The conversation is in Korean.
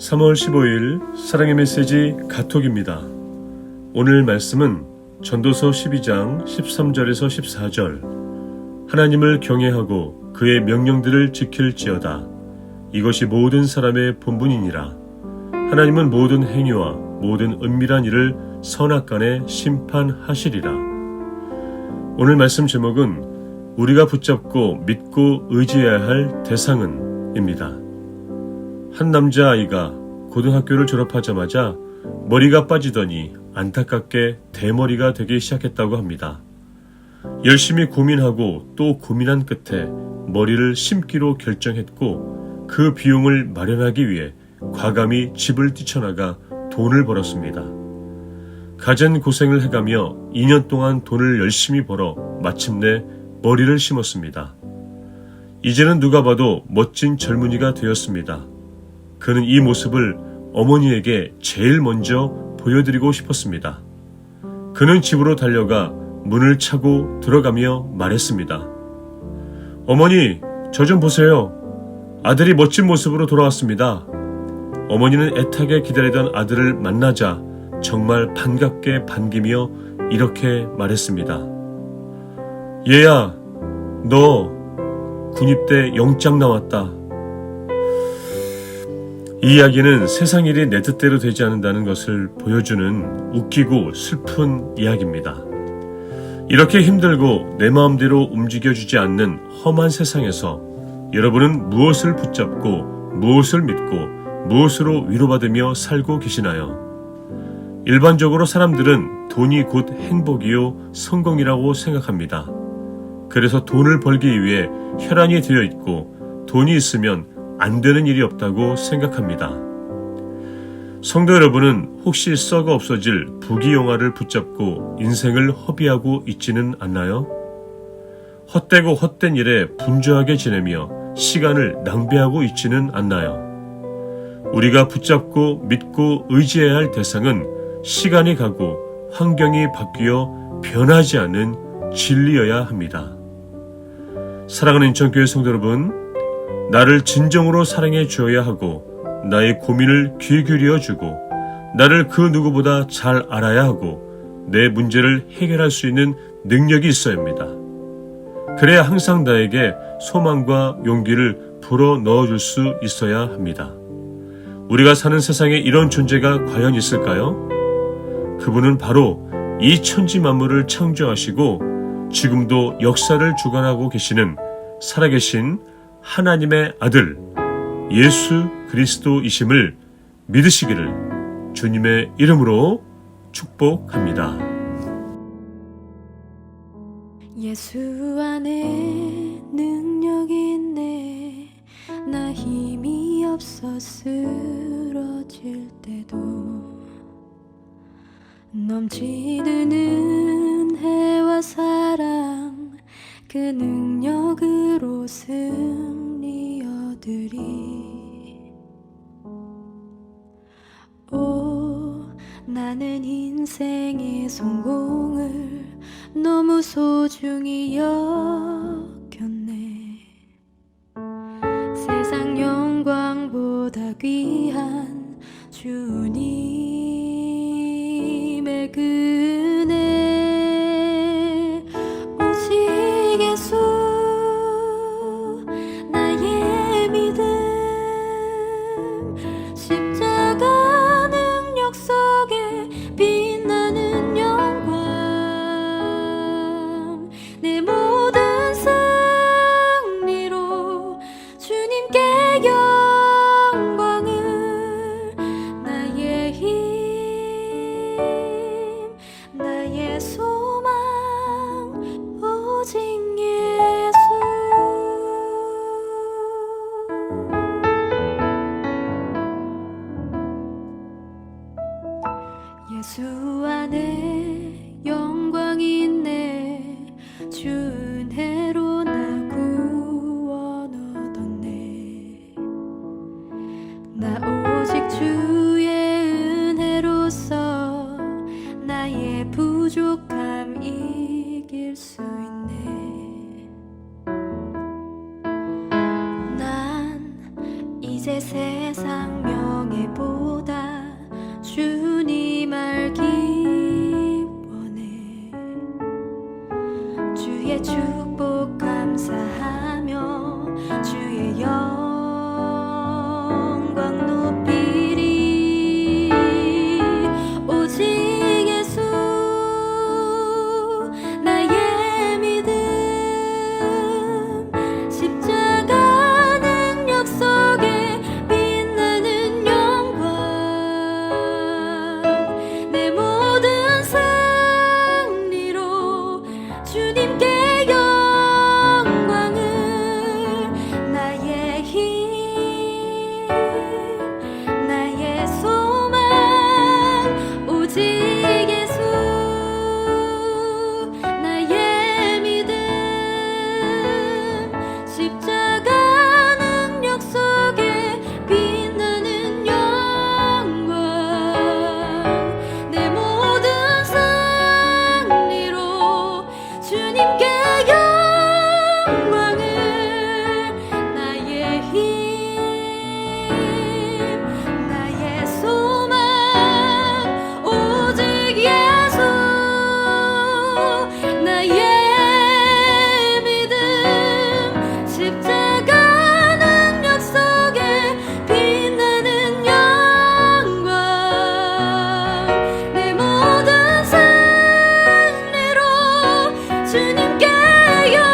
3월 15일 사랑의 메시지 가톡입니다. 오늘 말씀은 전도서 12장 13절에서 14절 하나님을 경외하고 그의 명령들을 지킬지어다. 이것이 모든 사람의 본분이니라. 하나님은 모든 행위와 모든 은밀한 일을 선악간에 심판하시리라. 오늘 말씀 제목은 우리가 붙잡고 믿고 의지해야 할 대상은 입니다. 한 남자아이가 고등학교를 졸업하자마자 머리가 빠지더니 안타깝게 대머리가 되기 시작했다고 합니다. 열심히 고민하고 또 고민한 끝에 머리를 심기로 결정했고 그 비용을 마련하기 위해 과감히 집을 뛰쳐나가 돈을 벌었습니다. 가진 고생을 해가며 2년 동안 돈을 열심히 벌어 마침내 머리를 심었습니다. 이제는 누가 봐도 멋진 젊은이가 되었습니다. 그는 이 모습을 어머니에게 제일 먼저 보여드리고 싶었습니다. 그는 집으로 달려가 문을 차고 들어가며 말했습니다. 어머니, 저 좀 보세요. 아들이 멋진 모습으로 돌아왔습니다. 어머니는 애타게 기다리던 아들을 만나자 정말 반갑게 반기며 이렇게 말했습니다. 얘야, 너 군입대 영장 나왔다. 이 이야기는 세상 일이 내 뜻대로 되지 않는다는 것을 보여주는 웃기고 슬픈 이야기입니다. 이렇게 힘들고 내 마음대로 움직여주지 않는 험한 세상에서 여러분은 무엇을 붙잡고 무엇을 믿고 무엇으로 위로받으며 살고 계시나요? 일반적으로 사람들은 돈이 곧 행복이요 성공이라고 생각합니다. 그래서 돈을 벌기 위해 혈안이 되어 있고 돈이 있으면 안 되는 일이 없다고 생각합니다. 성도 여러분은 혹시 썩어 없어질 부귀영화를 붙잡고 인생을 허비하고 있지는 않나요? 헛되고 헛된 일에 분주하게 지내며 시간을 낭비하고 있지는 않나요? 우리가 붙잡고 믿고 의지해야 할 대상은 시간이 가고 환경이 바뀌어 변하지 않은 진리여야 합니다. 사랑하는 인천교회 성도 여러분, 나를 진정으로 사랑해 주어야 하고 나의 고민을 귀 기울여 주고 나를 그 누구보다 잘 알아야 하고 내 문제를 해결할 수 있는 능력이 있어야 합니다. 그래야 항상 나에게 소망과 용기를 불어 넣어줄 수 있어야 합니다. 우리가 사는 세상에 이런 존재가 과연 있을까요? 그분은 바로 이 천지 만물을 창조하시고 지금도 역사를 주관하고 계시는 살아계신 하나님의 아들 예수 그리스도이심을 믿으시기를 주님의 이름으로 축복합니다. 예수 안에 능력이 있네 나 힘이 없어 쓰러질 때도 넘치는 그 능력으로 승리 얻으리. 오 나는 인생의 성공을 너무 소중히 여겼네. 세상 영광보다 귀한 주님 소망 오직 예수. 예수 안에 영광이 있네. 주 Where you